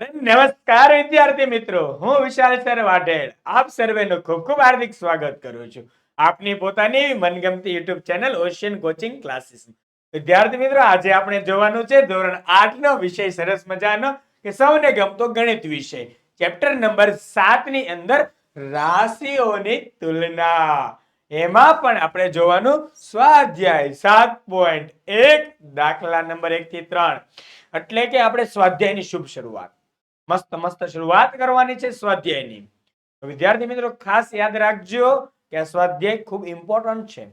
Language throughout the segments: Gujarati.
નમસ્કાર વિદ્યાર્થી મિત્રો, હું વિશાલ સર વાઢેલ આપ સર્વેનું ખૂબ ખૂબ હાર્દિક સ્વાગત કરું છું. આપની પોતાની મનગમતી YouTube channel Ocean coaching classes વિદ્યાર્થી મિત્રો, આજે આપણે જોવાનું છે ધોરણ 8 નો વિષય, સરસ મજાનો, કે સૌને ગમતો ગણિત વિષય. ચેપ્ટર નંબર સાતની અંદર રાશિઓની તુલના. એમાં પણ આપણે જોવાનું સ્વાધ્યાય સાત પોઈન્ટ એક, દાખલા નંબર એક થી ત્રણ. એટલે કે આપણે સ્વાધ્યાયની શુભ શરૂઆત. મસ્ત મસ્ત શરૂઆત કરવાની છે સ્વાધ્યાયની. વિદ્યાર્થી મિત્રો, ખાસ યાદ રાખજો કે આ સ્વાધ્યાય ખૂબ ઇમ્પોર્ટન્ટ છે.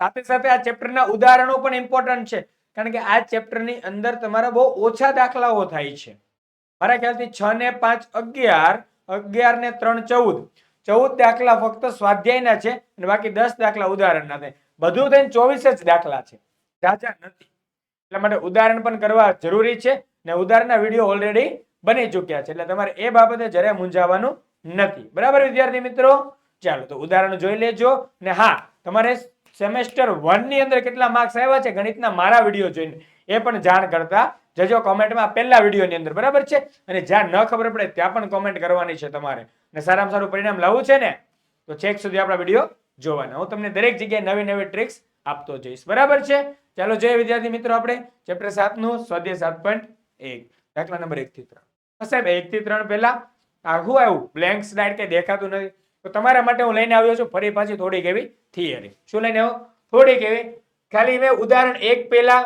સાથે સાથે આ ચેપ્ટરના ઉદાહરણો પણ ઇમ્પોર્ટન્ટ છે. કારણ કે આ ચેપ્ટરની અંદર તમારા બહુ ઓછા દાખલાઓ થાય છે. મારા ખ્યાલથી છ ને પાંચ અગિયાર અગિયાર ને ત્રણ ચૌદ. ચૌદ દાખલા ફક્ત સ્વાધ્યાયના છે અને બાકી દસ દાખલા ઉદાહરણના થાય. બધું થઈને ચોવીસ જ દાખલા છે. જાજા નથી. એટલા માટે ઉદાહરણ પણ કરવા જરૂરી છે ને ઉદાહરણના વીડિયો ઓલરેડી બની ચૂક્યા છે. એટલે તમારે એ બાબતે જરાય મૂંઝાવાનું નથી. બરાબર, વિદ્યાર્થી મિત્રો? ચાલો, તો ઉદાહરણ જોઈ લેજો. ને હા, તમારે સેમેસ્ટર વનની અંદર કેટલા માર્ક્સ આવ્યા છે? ગણિતના મારા વીડિયો જોઈને. એ પણ જાણ કરતા જજો કોમેન્ટમાં પહેલા વિડીયોની અંદર. બરાબર છે? અને જ્યાં ન ખબર પડે ત્યાં પણ કોમેન્ટ કરવાની છે તમારે. ને સારામાં સારું પરિણામ લાવવું છે ને? તો છેક સુધી આપણા વીડિયો જોવાના. હું તમને દરેક જગ્યાએ નવી નવી ટ્રિક્સ આપતો જઈશ. બરાબર છે? ચાલો, જોઈએ વિદ્યાર્થી મિત્રો આપણે. ચેપ્ટર સાતનું સ્વાધ્યાય સાત પોઈન્ટ એક. દાખલા નંબર એક થી ત્રણ. સાહેબ, એક થી ત્રણ પહેલા આખું આવ્યું. બ્લેન્ક સ્લાઇડ કે દેખાતું નથી. તો તમારા માટે હું લઈને આવ્યો છું. ફરી પાછી થોડીક એવી થિયરી શું લઈને આવ્યો? થોડીક એવી. ખાલી મેં ઉદાહરણ એક પહેલા,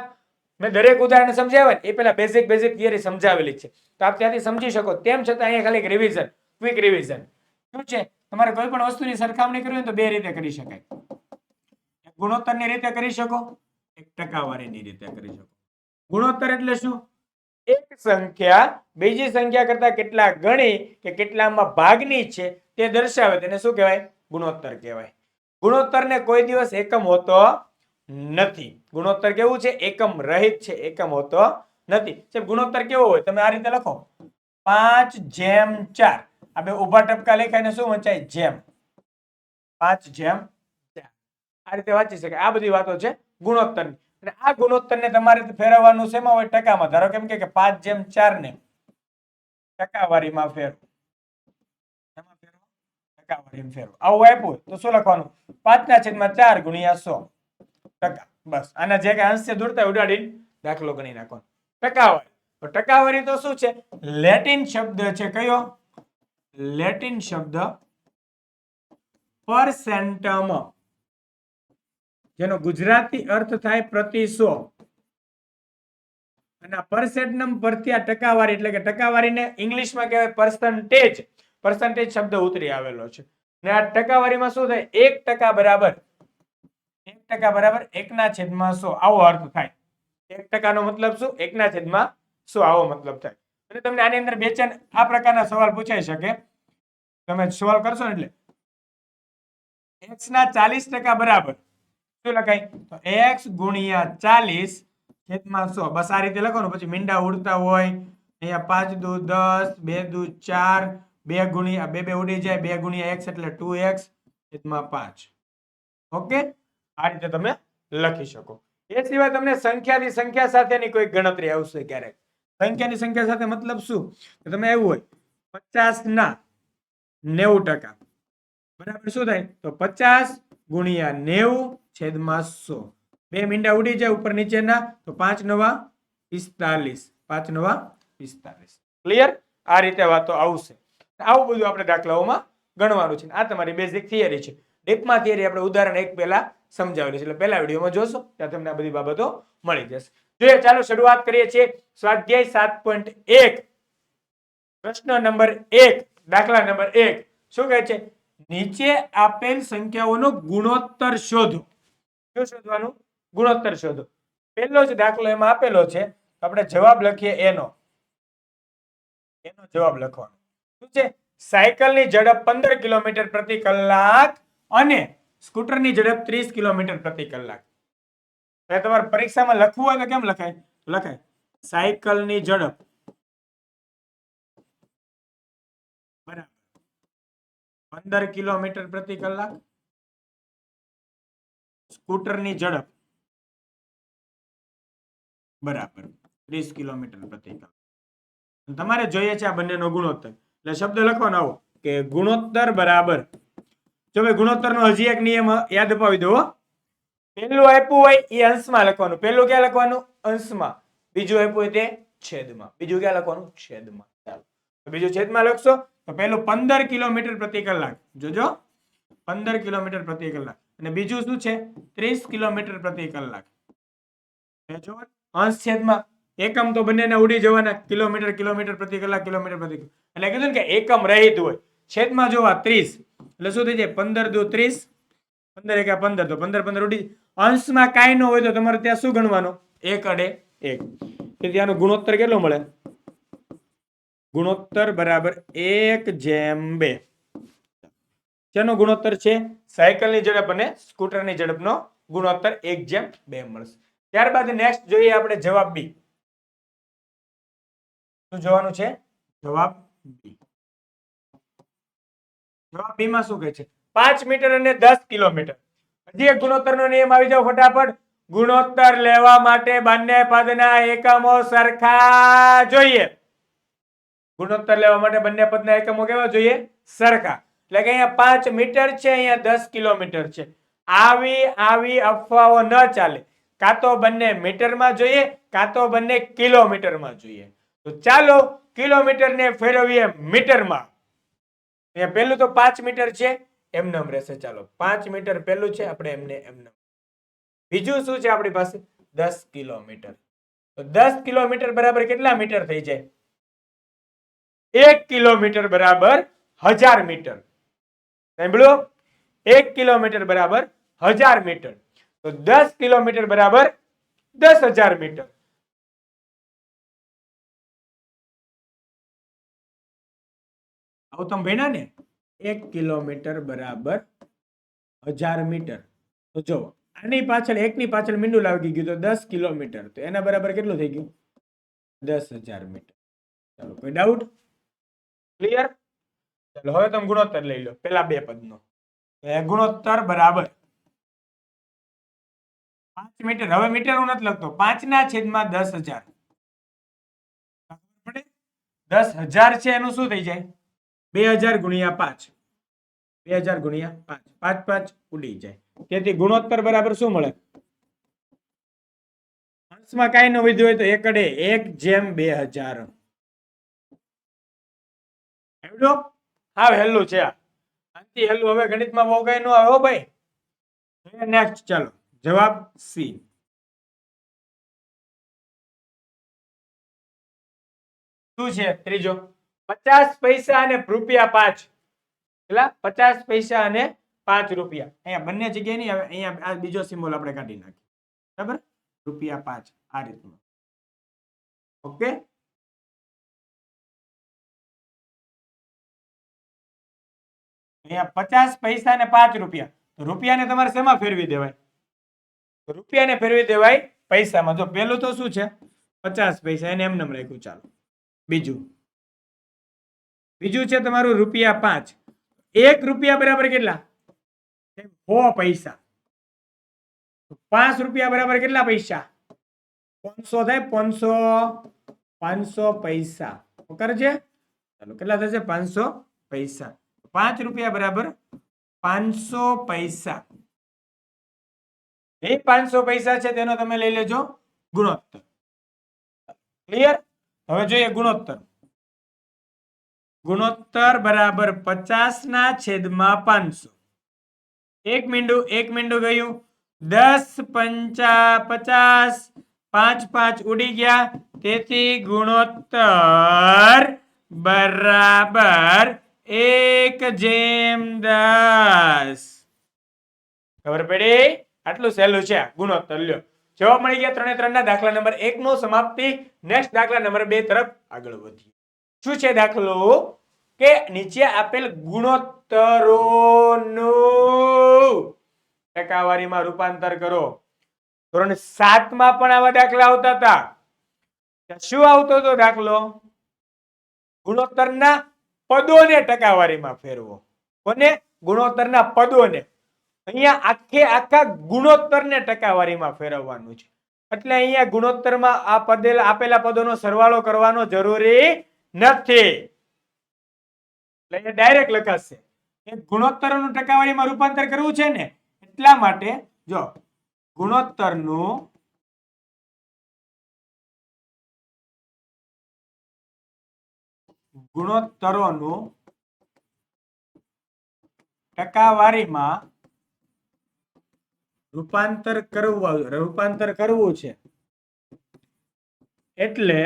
મેં દરેક ઉદાહરણ સમજાવ્યા એ પહેલા બેઝિક બેઝિક થિયરી સમજાવેલી છે. તો આપ ત્યાંથી સમજી શકો. તેમ છતાં અહીંયા ખાલી રિવિઝન ક્વિક રિવિઝન શું છે? તમારે કોઈ પણ વસ્તુની સરખામણી કરવી હોય તો બે રીતે કરી શકાય. ગુણોત્તરની રીતે કરી શકો. એક ટકાવારીની રીતે કરી શકો. ગુણોત્તર એટલે શું? એક સંખ્યા, બીજી સંખ્યા કરતા કેટલા ગણી કે કેટલામાં ભાગની છે તે દર્શાવે તેને શું કહેવાય? ગુણોત્તર કહેવાય. ગુણોત્તરને કોઈ દિવસ એકમ હોતો નથી. ગુણોત્તર કેવું છે? એકમ રહિત છે, એકમ હોતો નથી. ગુણોત્તર કેવો હોય? તમે આ રીતે લખો. પાંચ જેમ ચાર. આ બે ઊભા ટપકા લખાઈને શું વંચાય? જેમ. પાંચ જેમ ચાર. આ રીતે વાંચી શકાય. આ બધી વાતો છે ગુણોત્તર અને આ ગુણોત્તરને તમારે ફેરવવાનું શેમાં હોય ટકામાં. ધારો કેમ કે પાંચ જેમ ચાર ને ટકાવારીમાં ફેરવો. ટકાવારીમાં ફેરવો. આવું આપ્યું તો શું લખવાનું? પાંચના છેદમાં ચાર સો ટકા. બસ. આના જે કઈ અંશ દૂરતા ઉડાડીને દાખલો ગણી નાખવાનો. ટકાવારી. તો ટકાવારી તો શું છે? લેટિન શબ્દ છે કયો? લેટિન શબ્દ. પરસેન્ટમ. જેનો ગુજરાતી અર્થ થાય પ્રતિ સો. અને પરસેન્ટનમ પરથી ટકાવારી એટલે કે ટકાવારીને ઇંગ્લિશમાં કહેવાય પર્સન્ટેજ પર્સન્ટેજ શબ્દ ઉતરી આવેલો છે. અને આ ટકાવારીમાં શું થાય? એક ટકા બરાબર. એક ટકા બરાબર એકના છેદમાં સો. આવો અર્થ થાય. એક ટકાનો મતલબ શું? એકના છેદમાં સો. આવો મતલબ થાય. અને તમને આની અંદર બેચેન આ પ્રકારના સવાલ પૂછાઈ શકે. તમે સવાલ કરશો એટલે? એક્સ ચાલીસ ટકા બરાબર. લખાય? તો એક્સ ગુણ્યા ચાલીસ છેદમાં સો. બસ આ રીતે લખો પછી મીંડા ઉડતા હોય, અહીંયા પાંચ દુ દસ, બે દુ ચાર, બે ગુણ્યા, બે બે ઉડી જાય, બે ગુણ્યા એક્સ એટલે ટુ એક્સ છેદમાં પાંચ. ઓકે? આ રીતે તમે લખી શકો. એ સિવાય તમને સંખ્યાની સંખ્યા સાથેની કોઈ ગણતરી આવશે ક્યારેક? સંખ્યાની સંખ્યા સાથે મતલબ શું? કે તમે એવું હોય, પચાસ ના નેવું ટકા. બરાબર શું થાય? તો પચાસ ગુણ્યા નેવું છેદમાં સો. બે મીંડા ઉડી જાય ઉપર નીચેના, તો પાંચ નવા પિસ્તાલીસ. પાંચ નવા પિસ્તાલીસ. ક્લિયર આ રીતે વાતો આવશે. આવું બધું આપણે દાખલાઓમાં ગણવાનું છે. આ તમારી બેઝિક થિયરી છે. ડીપમાં થિયરી આપણે ઉદાહરણ એક પહેલા સમજાવેલી છે. એટલે પહેલા વિડીયોમાં જોશો, ત્યાં તમને આ બધી બાબતો મળી જશે. જોઈએ, ચાલો શરૂઆત કરીએ છીએ. સ્વાધ્યાય સાત પોઈન્ટ એક. પ્રશ્ન નંબર એક, દાખલા નંબર એક. શું કહે છે? નીચે આપેલ સંખ્યાઓનો ગુણોત્તર શોધો. શું શોધવાનું? ગુણોત્તર શોધો. પહેલો જ દાખલો એમાં આપેલો છે. આપણે જવાબ લખીએ એનો. એનો જવાબ લખવાનો. શું છે? સાયકલની ઝડપ પંદર કિલોમીટર પ્રતિ કલાક અને સ્કૂટરની ઝડપ ત્રીસ કિલોમીટર પ્રતિ કલાક. તમારે પરીક્ષામાં લખવું હોય તો કેમ લખાય? લખાય. સાયકલની ઝડપ. બરાબર. પંદર કિલોમીટર પ્રતિ કલાક સ્કૂટરની ઝડપ. બરાબર. ત્રીસ કિલોમીટર પ્રતિ કલાક. તમારે જોઈએ છે આ બંનેનો ગુણોત્તર. એટલે શબ્દ લખવાનો આવો, કે ગુણોત્તર બરાબર. જો ભાઈ ગુણોત્તરનો હજી એક નિયમ યાદ અપાવી દો. પહેલું આપ્યું હોય એ અંશમાં લખવાનું. પહેલું ક્યાં લખવાનું? અંશમાં. બીજું આપ્યું હોય તે છેદમાં. બીજું ક્યાં લખવાનું? છેદમાં. ચાલો. બીજું છેદમાં લખશો, તો પહેલું પંદર કિલોમીટર પ્રતિ કલાક. જોજો. પંદર કિલોમીટર પ્રતિ કલાક. અને બીજું શું છે? ત્રીસ કિલોમીટર પ્રતિ કલાક. અંશ છેદમાં એકમ તો બંનેના ઉડી જવાના. કિલોમીટર કિલોમીટર પ્રતિ કલાક, કિલોમીટર પ્રતિ એટલે કીધું ને કે એકમ રહિત હોય. છેદમાં જોવા ત્રીસ. એટલે શું થઈ જાય? પંદર દુ ત્રીસ. પંદર એકા પંદર. તો પંદર પંદર ઉડી. અંશમાં કાંઈ ન હોય તો તમારે ત્યાં શું ગણવાનું? એક અડે એક. તેથી આનો ગુણોત્તર કેટલો મળે? ગુણોત્તર બરાબર એક જેમ બે. શેનો ગુણોત્તર છે? સાયકલની ઝડપ અને સ્કૂટરની ઝડપનો ગુણોત્તર એક જેમ બે મળશે. ત્યારબાદ નેક્સ્ટ જોઈએ આપણે જવાબ બી. શું જોવાનું છે? જવાબ બી. જવાબ બી માં શું કહે છે? પાંચ મીટર અને દસ કિલોમીટર. હજી એક ગુણોત્તરનો નિયમ આવી જાવ ફટાફટ. ગુણોત્તર લેવા માટે બંને પદના એકમો સરખા જોઈએ. ગુણોત્તર લેવા માટે બંને પદના એકમો કેવા જોઈએ? સરખા. એટલે કે અહીંયા પાંચ મીટર છે, અહીંયા દસ કિલોમીટર છે. આવી આવી અફવાઓ ન ચાલે. કાં તો બંને મીટરમાં જોઈએ, કાં તો બંને કિલોમીટરમાં જોઈએ. તો ચાલો કિલોમીટરને ફેરવીએ મીટરમાં. અહીંયા પહેલું તો પાંચ મીટર છે એમનેમ રહેશે. ચાલો, પાંચ મીટર પહેલું છે, આપણે એમને એમને બીજું શું છે આપણી પાસે? દસ કિલોમીટર. તો દસ કિલોમીટર બરાબર કેટલા મીટર થઈ જાય? એક કિલોમીટર બરાબર હજાર મીટર. સાંભળ્યું? એક કિલોમીટર બરાબર હજાર મીટર. તો દસ કિલોમીટર બરાબર દસ હજાર મીટર. આવું તમે ભણ્યા ને? એક કિલોમીટર બરાબર હજાર મીટર. તો જો, આની પાછળ, એકની પાછળ મીંડું લાગી ગયું તો દસ કિલોમીટર. તો એના બરાબર કેટલું થઈ ગયું? દસ હજાર મીટર. ચાલો, કોઈ ડાઉટ ક્લિયર ચાલો, હવે તમે ગુણોત્તર લઈ લો. પેલા બે પદનો. ગુણોત્તર બરાબર. પાંચ મીટર. હવે મીટર હું નથી લખતો. પાંચના છેદમાં દસ હજાર. દસ હજાર છે એનું શું થઈ જાય? બે હજાર ગુણ્યા પાંચ. બે હજાર ગુણ્યા પાંચ. પાંચ પાંચ ઉડી જાય. તેથી ગુણોત્તર બરાબર શું મળે? અંશમાં કઈ ન વધ્યું હોય તો એકડે એક જેમ બે હજાર. સમજો? હાવ હેલું છે આનાથી હેલું હવે ગણિતમાં બહુ કઈ ન આવે હો ભાઈ. નેક્સ્ટ ચાલો. જવાબ સી શું છે ત્રીજો? પચાસ પૈસા અને રૂપિયા પાંચ. કેટલા? પચાસ પૈસા અને પાંચ રૂપિયા. અહીંયા બંને જગ્યાએ નહીં હવે અહીંયા આ બીજો સિમ્બોલ આપણે કાઢી નાખીએ. બરાબર? રૂપિયા પાંચ આ રીતનું. ઓકે? અહીંયા પચાસ પૈસા ને પાંચ રૂપિયા. રૂપિયાને તમારે શેમાં ફેરવી દેવાય? રૂપિયાને ફેરવી દેવાય પૈસામાં. જો પેલું તો શું છે? પચાસ પૈસા, એને એમને રાખ્યું. ચાલો. બીજું. બીજું છે તમારું રૂપિયા પાંચ. એક રૂપિયા બરાબર કેટલા? સો પૈસા. પાંચ રૂપિયા બરાબર કેટલા પૈસા? પાંચસો થાય પાંચસો પાંચસો પૈસા. કરજે. ચાલો, કેટલા થશે? પાંચસો પૈસા. પાંચ રૂપિયા બરાબર પાંચસો પૈસા. એ પાંચસો પૈસા છે તેનો તમે લઈ લેજો ગુણોત્તર. ક્લિયર હવે જોઈએ ગુણોત્તર. ગુણોત્તર બરાબર પચાસ ના છેદમાં પાંચસો. એક મીંડું એક મીંડું ગયું. દસ પંચા પચાસ. પાંચ પાંચ ઉડી ગયા. તેથી ગુણોત્તર બરાબર એક જેમ દસ. ખબર પડી? આટલું સહેલું છે. ગુણોત્તર, લ્યો. જવાબ મળી ગયા ત્રણે ત્રણના દાખલા નંબર એક નો સમાપ્તિ. નેક્સ્ટ દાખલા નંબર બે તરફ આગળ વધીએ. શું છે દાખલો? કે નીચે આપેલ ગુણોત્તરોનું ટકાવારીમાં રૂપાંતર કરો. ધોરણ સાતમાં પણ આવા દાખલા આવતા હતા. શું આવતો હતો દાખલો? ગુણોત્તરના પદોને ટકાવારીમાં ફેરવો. કોને? ગુણોત્તરના પદોને. અહીંયા આખે આખા ગુણોત્તરને ટકાવારીમાં ફેરવવાનું છે. એટલે અહીંયા ગુણોત્તરમાં આ પદે આપેલા પદોનો સરવાળો કરવાનો જરૂરી નથી. એટલે ડાયરેક્ટ લખાશે. એ ગુણોત્તરનું ટકાવારીમાં રૂપાંતર કરવું છે ને? એટલા માટે જો ગુણોત્તરનું ગુણોત્તરોનું ટકાવારીમાં રૂપાંતર કરવું રૂપાંતર કરવું છે. એટલે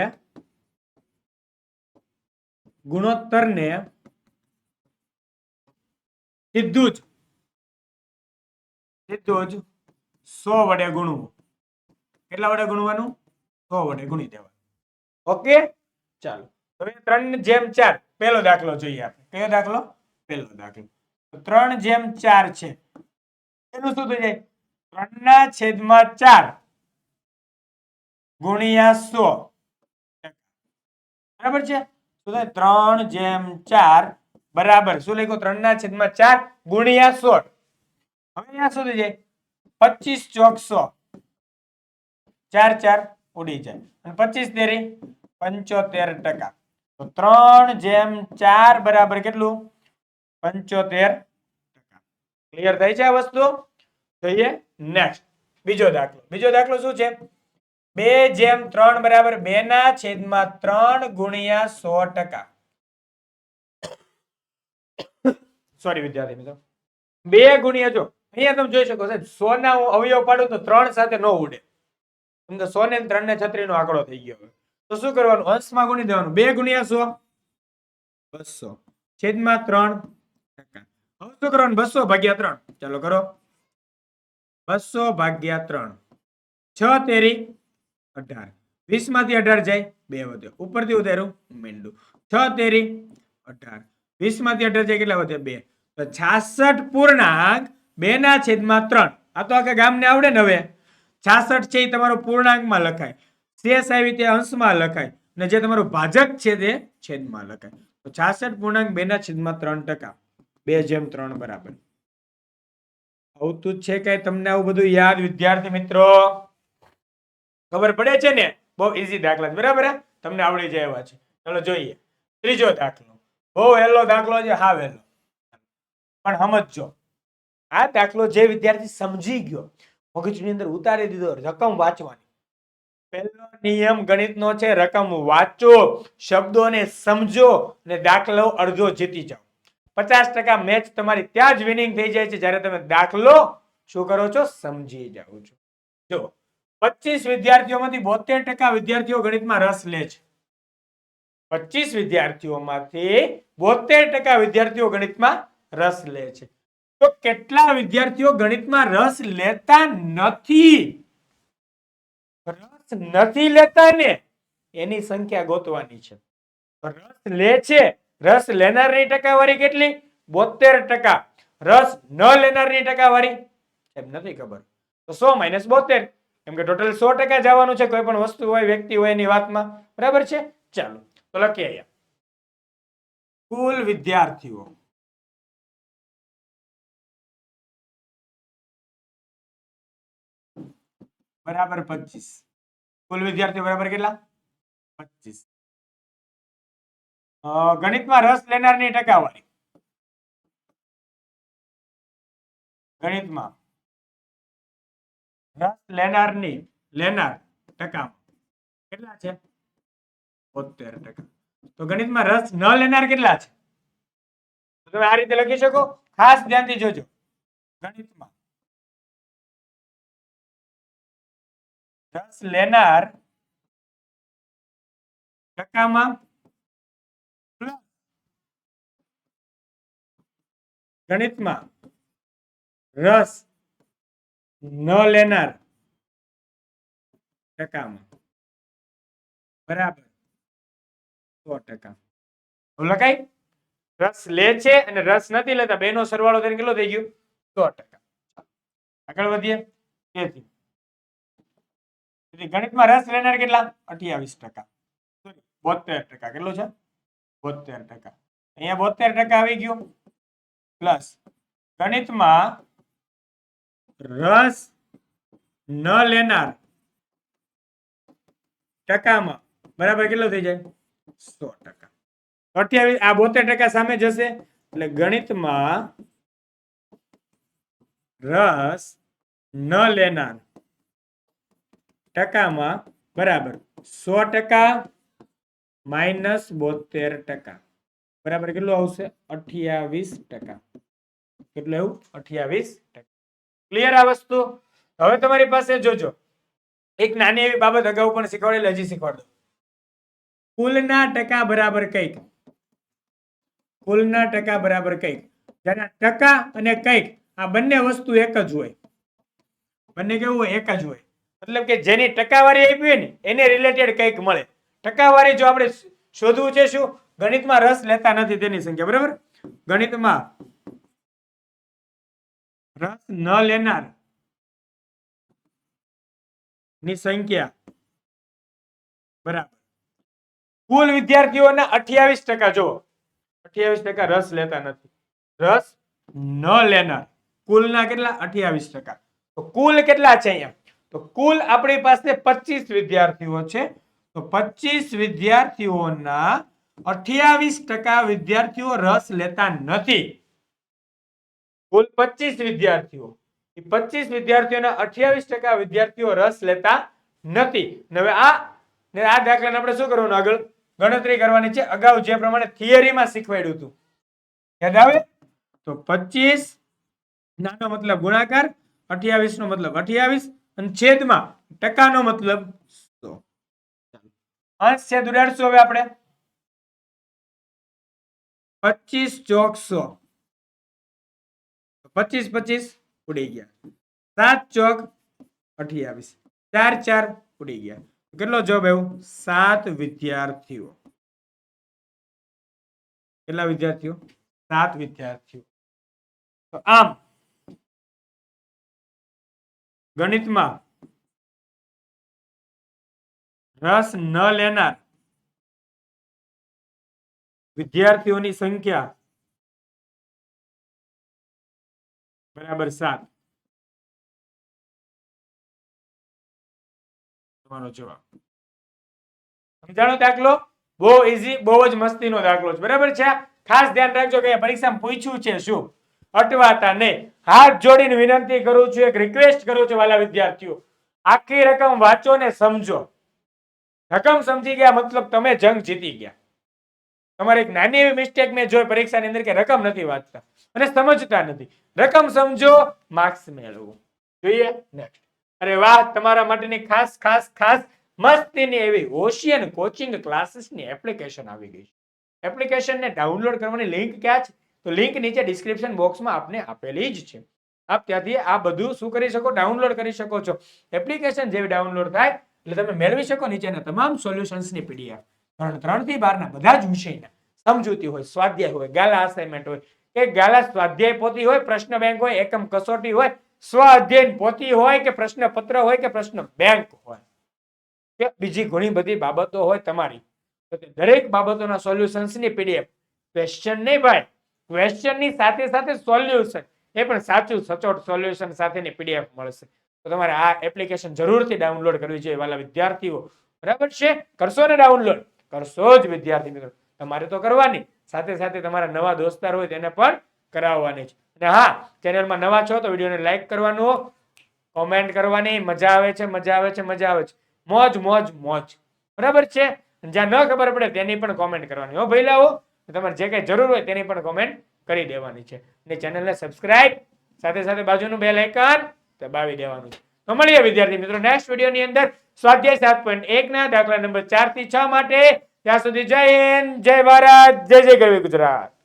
ગુણોત્તરને સીધું જ સીધું જ સો વડે ગુણવું. કેટલા વડે ગુણવાનું? સો વડે ગુણી દેવાનું. ઓકે? ચાલો. હવે ત્રણ જેમ ચાર, પહેલો દાખલો જોઈએ આપણે. કયો દાખલો? પહેલો દાખલો. ત્રણ જેમ ચાર છે. એનું શું થઈ જાય? ત્રણ ના છેદમાં ચાર ગુણ્યા સો. બરાબર છે? ત્રણ જેમ ચાર બરાબર. શું લખ્યું? ત્રણ ના છેદમાં ચાર ગુણ્યા સો. હવે અહીંયા શું થઈ જાય? પચીસ ચોક સો. ચાર ચાર ઉડી જાય. અને પચીસ તેરી પંચોતેર ટકા. તો ત્રણ જેમ ચાર બરાબર કેટલું? પંચોતેર ટકા. ક્લિયર થાય છે આ વસ્તુ? જોઈએ નેક્સ્ટ બીજો દાખલો. બીજો દાખલો શું છે? બે જેમ ત્રણ બરાબર બે ના છેદમાં ત્રણ ગુણ્યા સો ટકા. સોરી વિદ્યાર્થી મિત્રો. બે ગુણ્યા જો. અહીંયા તમે જોઈ શકો સાહેબ સો ના હું અવયવ પાડું તો ત્રણ સાથે ન ઉડે. સો ને ત્રણ ને છત્રી નો આંકડો થઈ ગયો તો શું કરવાનું? અંશમાં ગુણી દેવાનું. બે ગુણ્યા સો? બસો. છેદમાં ત્રણ ટકા. હવે શું કરવાનું? બસો ભાગ્યા ત્રણ. ચાલો કરો. બસો ભાગ્યા ત્રણ. છ તેરી અઢાર. વીસમાંથી અઢાર જાય. બે વધ્યો ઉપરથી ઉતાર્યું મીંડું. છ તેરી અઢાર. વીસમાંથી અઢાર જાય કેટલા વધ્યા બે. તો છાસઠ પૂર્ણાંક બે ના છેદમાં ત્રણ. આ તો આખા ગામને આવડે ને હવે. છાસઠ છે એ તમારો પૂર્ણાંકમાં લખાય. શેષ આવી તે અંશમાં લખાય. અને જે તમારો ભાજક છે તે છેદમાં લખાય. તો છાસઠ પૂર્ણાંક બે ના છેદમાં ત્રણ ટકા. બે જેમ ત્રણ બરાબર. આવતું છે કઈ તમને આવું બધું યાદ, વિદ્યાર્થી મિત્રો? ખબર પડે છે ને? બહુ ઈઝી દાખલા બરાબર? તમને આવડી જાય એવા છે. ચલો જોઈએ. ત્રીજો દાખલો. બહુ હેલો દાખલો છે, હા વહેલો. પણ સમજજો. આ દાખલો જે વિદ્યાર્થી સમજી ગયો, મગજની અંદર ઉતારી દીધો, રકમ વાંચવાની. પહેલો નિયમ ગણિતનો છે, રકમ વાંચો, શબ્દોને સમજો અને દાખલો અડધો જીતી જાઓ. પચાસ ટકા મેચ તમારી ત્યાં જ વિનિંગ થઈ જાય છે, જ્યારે તમે દાખલો શું કરો છો, સમજી જાઓ છો. જો, પચીસ વિદ્યાર્થીઓમાંથી બોતેર ટકા વિદ્યાર્થીઓ ગણિતમાં રસ લે છે. પચીસ વિદ્યાર્થીઓમાંથી બોતેર ટકા વિદ્યાર્થીઓ ગણિતમાં રસ લે છે. તો કેટલા વિદ્યાર્થીઓ ગણિતમાં રસ લેતા નથી? રસ નથી લેતા ને, એની સંખ્યા ગોતવાની છે. રસ લે છે, રસ લેનારની ટકાવારી કેટલી? બોતેર ટકા. રસ ન લેનારની ટકાવારી? એમ નથી ખબર. તો સો માઇનસ બોતેર કેમ કે ટોટલ સો ટકા જવાનું છે, કોઈ પણ વસ્તુ હોય, વ્યક્તિ હોય એની વાતમાં. બરાબર છે? ચાલો, તો લખીએ અહીંયા. કુલ વિદ્યાર્થીઓ. બરાબર પચીસ. કુલ વિદ્યાર્થીઓ બરાબર કેટલા? પચીસ. ગણિતમાં રસ લેનારની ટકાવારી. ગણિતમાં રસ લેનારની, લેનાર ટકા કેટલા છે? બોતેર ટકા. તો ગણિતમાં રસ ન લેનાર કેટલા છે? તો તમે આ રીતે લખી શકો. ખાસ ધ્યાનથી જોજો. ગણિતમાં રસ લેનાર ટકામાં ગણિતમાં રસ ન લેનાર ટકામાં બરાબર. સો ટકા. લખાય, રસ લે છે અને રસ નથી લેતા. બેનો સરવાળો કરીને કેટલો થઈ ગયો? સો ટકા. આગળ વધીએ. તેથી ગણિતમાં રસ લેનાર કેટલા? અઠ્યાવીસ ટકા. બોતેર ટકા. કેટલું છે? બોતેર ટકા. અહીંયા બોતેર ટકા આવી ગયું. પ્લસ ગણિતમાં રસ ન લેનાર ટકામાં બરાબર કેટલો થઈ જાય? સો ટકા. અઠ્યાવીસ, આ બોતેર ટકા સામે જશે. એટલે ગણિતમાં રસ ન લેનાર ટકામાં, બરાબર, સો ટકા માઇનસ બોતેર ટકા. બરાબર, કેટલું આવશે? અઠ્યાવીસ ટકા. કેટલું એવું અઠ્યાવીસ ટકા. ક્લિયર આ વસ્તુ? હવે તમારી પાસે જોજો. એક નાની એવી બાબત અગાઉ પણ શીખવાડેલી હજી શીખવાડ કુલના ટકા બરાબર કંઈક. કુલના ટકા બરાબર કંઈક. જેના ટકા અને કંઈક, આ બંને વસ્તુ એક જ હોય. બંને કેવું હોય? એક જ હોય. મતલબ કે જેની ટકાવારી આપી હોય ને, એને રિલેટેડ કંઈક મળે. ટકાવારી જો આપણે શોધવું છે શું? ગણિતમાં રસ લેતા નથી તેની સંખ્યા, બરાબર? ગણિતમાં રસ ન લેનારની સંખ્યા બરાબર. કુલ વિદ્યાર્થીઓના અઠ્યાવીસ ટકા જો અઠ્યાવીસ ટકા રસ લેતા નથી. રસ ન લેનાર. કુલના કેટલા? અઠ્યાવીસ ટકા. તો કુલ કેટલા છે અહીંયા? તો કુલ આપણી પાસે પચીસ વિદ્યાર્થીઓ છે. તો પચીસ વિદ્યાર્થીઓના અઠ્યાવીસ ટકા વિદ્યાર્થીઓ રસ લેતા નથી. કુલ પચીસ વિદ્યાર્થીઓ. એ પચીસ વિદ્યાર્થીઓના અઠ્યાવીસ ટકા વિદ્યાર્થીઓ રસ લેતા નથી. હવે આ, ને આપણે શું કરવાનું આગળ? ગણતરી કરવાની છે. અગાઉ જે પ્રમાણે થિયરીમાં શીખવાડ્યું હતું. યાદ આવે? તો પચીસ, નાનો મતલબ ગુણાકાર અઠ્યાવીસ નો મતલબ અઠ્યાવીસ અને છેદમાં ટકાનો મતલબ સો. અંશ છેદ ઉડાડશું હવે આપણે. પચીસ ચોક સો. પચીસ પચીસ ઉડી ગયા. સાત ચોક અઠ્યાવીસ. ચાર ચાર ઉડી ગયા. કેટલો જવાબ આવ્યો? સાત વિદ્યાર્થીઓ. કેટલા વિદ્યાર્થીઓ? સાત વિદ્યાર્થીઓ. તો આમ ગણિતમાં રસ ન લેનાર વિદ્યાર્થીઓની સંખ્યા બરાબર સાત. તમારો જવાબ. સમજાણો દાખલો? બહુ ઈઝી બહુ જ મસ્તીનો દાખલો છે. બરાબર છે? ખાસ ધ્યાન રાખજો કે પરીક્ષામાં પૂછ્યું છે શું? અટવાતા નહીં. હાથ જોડીને વિનંતી કરું છું, એક રિક્વેસ્ટ કરું છું વાલા વિદ્યાર્થીઓ, આખી રકમ વાંચો ને સમજો. રકમ સમજી ગયા મતલબ તમે જંગ જીતી ગયા. તમારે એક નાની એવી મિસ્ટેક મેં જોઈ પરીક્ષાની અંદર કે રકમ નથી વાંચતા. અને સમજતા નથી. રકમ સમજો માર્ક્સ મેળવો. જોઈએ નેક્સ્ટ અરે વાહ, તમારા માટેની ખાસ ખાસ ખાસ મસ્તીની એવી ઓશિયન કોચિંગ ક્લાસીસની એપ્લિકેશન આવી ગઈ છે. એપ્લિકેશનને ડાઉનલોડ કરવાની લિંક ક્યાં છે? તો લિંક નીચે ડિસ્ક્રિપ્શન બોક્સમાં આપને આપેલી જ છે. આપ ત્યાંથી આ બધું શું કરી શકો? ડાઉનલોડ કરી શકો છો. એપ્લિકેશન જેવી ડાઉનલોડ થાય, એટલે તમે મેળવી શકો નીચેના તમામ સોલ્યુશન્સની પીડીએફ ધોરણ ત્રણથી બારના બધા જ વિષયના. સમજૂતી હોય, સ્વાધ્યાય હોય, ગાલા અસાઇનમેન્ટ હોય, કે ગાલા સ્વાધ્યાય પોતી હોય, પ્રશ્ન બેંક હોય, એકમ કસોટી હોય સ્વ પોથી હોય, કે પ્રશ્ન પત્ર હોય, કે પ્રશ્ન બેંક હોય. કે બીજી ઘણી બધી બાબતો હોય તમારી. તે દરેક બાબતોના સોલ્યુશન્સની પીડીએફ ક્વેશ્ચન નહીં ભાઈ ક્વેશ્ચનની સાથે સાથે સોલ્યુશન એ પણ સાચું, સચોટ સોલ્યુશન સાથેની પીડીએફ મળશે. તો તમારે આ એપ્લિકેશન જરૂરથી ડાઉનલોડ કરવી જોઈએ વાલા વિદ્યાર્થીઓ. બરાબર છે? કરશો ને ડાઉનલોડ કરશો જ વિદ્યાર્થી મિત્રો. તમારે તો કરવાની. સાથે સાથે તમારા નવા દોસ્તાર હોય તેને પણ કરાવવાની છે. અને હા ચેનલમાં નવા છો તો વિડીયોને લાઈક કરવાનું કોમેન્ટ કરવાની. મજા આવે છે, મજા આવે છે, મજા આવે છે. મોજ મોજ મોજ. બરાબર છે? જ્યાં ન ખબર પડે તેની પણ કોમેન્ટ કરવાની. હો ભઈલાઓ. તમારે જે કંઈ જરૂર હોય તેની પણ કોમેન્ટ કરી દેવાની છે. અને ચેનલને સબસ્ક્રાઇબ સાથે સાથે બાજુનું બેલ આઇકન દબાવી દેવાનું છે. તો મળીએ વિદ્યાર્થી મિત્રો નેક્સ્ટ વિડીયોની અંદર. સ્વાધ્યાય સાત પોઈન્ટ એકના દાખલા નંબર ચારથી છ માટે ત્યાં સુધી જય હિન્દ, જય ભારત, જય જય ગરવી ગુજરાત.